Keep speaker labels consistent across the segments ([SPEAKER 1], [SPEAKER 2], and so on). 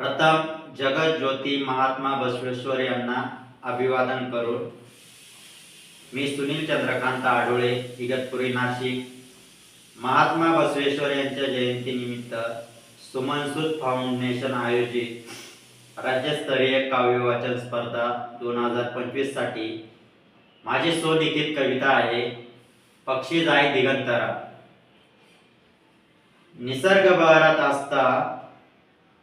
[SPEAKER 1] प्रथम जगत ज्योती महात्मा बसवेश्वर यांना अभिवादन करून मी सुनील चंद्रकांत आढोळे इगतपुरी नाशिक महात्मा बसवेश्वर यांच्या जयंतीनिमित्त सुमनसूत फाउंडेशन आयोजित राज्यस्तरीय काव्यवाचन स्पर्धा दोन हजार पंचवीससाठी माझी स्वलिखित कविता आहे पक्षी जाय दिगंतरा. निसर्ग बहरात असता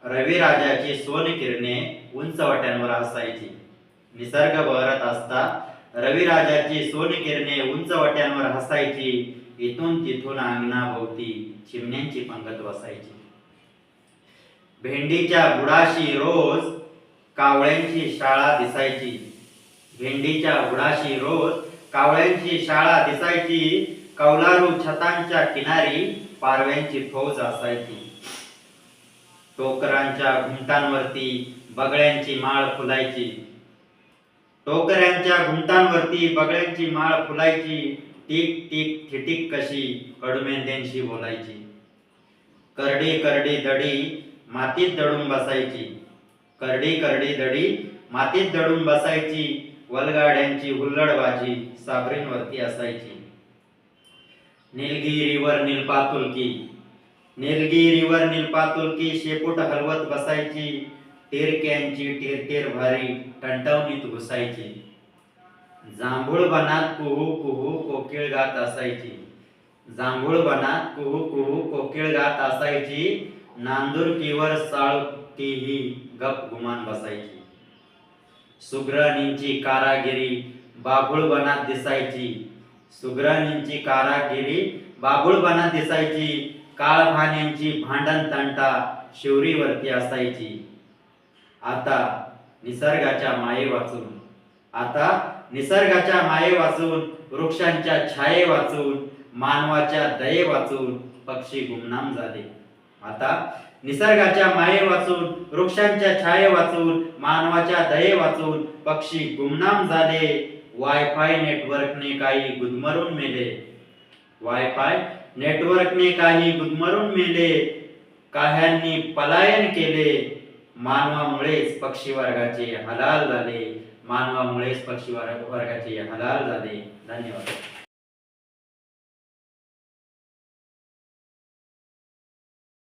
[SPEAKER 1] रविराजाची सोनकिरणे उंच वाट्यांवर असायची. निसर्ग बहरत असता रविराजाची सोनकिरणे उंच वाट्यांवर हसायची इथून तिथून अंगणाभोवती चिमण्यांची पंगत वसायची भेंडीच्या बुडाशी रोज कावळ्यांची शाळा दिसायची. भेंडीच्या बुडाशी रोज कावळ्यांची शाळा दिसायची. कौलारू छतांच्या किनारी पारव्यांची फौज असायची. टोकरांच्या घुमटांवरती बगळ्यांची माळ फुलायची. टोकऱ्यांच्या घुमटांवरती बगळ्यांची माळ फुलायची. टिक टिक थिटिक कशी कडमेंद्यांशी बोलायची. करडी करडी दडी मातीत दडून बसायची. करडी करडी दडी मातीत दडून बसायची. वलगाड्यांची हुल्लडबाजी साबरींवरती असायची. निलगिरीवर निलपातुलकी निलगिरीवर निलपातुलकी शेपूट हलवत बसायची टिरक्यांची टिरटेर भारी टंटवणीत घुसायची. जांभूळ बनात कुहू कुहू कोकिळ गात असायची. जांभूळ बनात कुहू कुहू कोकिळ गात असायची. नांदुरकीवर साळुकीही गप गुमान बसायची. सुग्रणींची कारागिरी बाभूळ बनात दिसायची. सुग्रणींची कारागिरी बाभूळ बनात दिसायची. काळभाण्यांची भांडण तंटा शिवरीवरती असायची. आता निसर्गाच्या माये वाचून आता निसर्गाच्या माये वाचून वृक्षांच्या छाये वाचून मानवाच्या दये वाचून पक्षी गुमनाम झाले. आता निसर्गाच्या माये वाचून वृक्षांच्या छाये वाचून मानवाच्या दये वाचून पक्षी गुमनाम झाले. वायफाय नेटवर्कने काही गुदमरून मेले. वायफाय नेटवर्कने काही गुदमरून मेले काह्यांनी पलायन केले मानवामुळेच पक्षी वर्गाचे हलाल झाले मानवामुळेच पक्षी वर्ग- वर्गाचे हलाल झाले. धन्यवाद.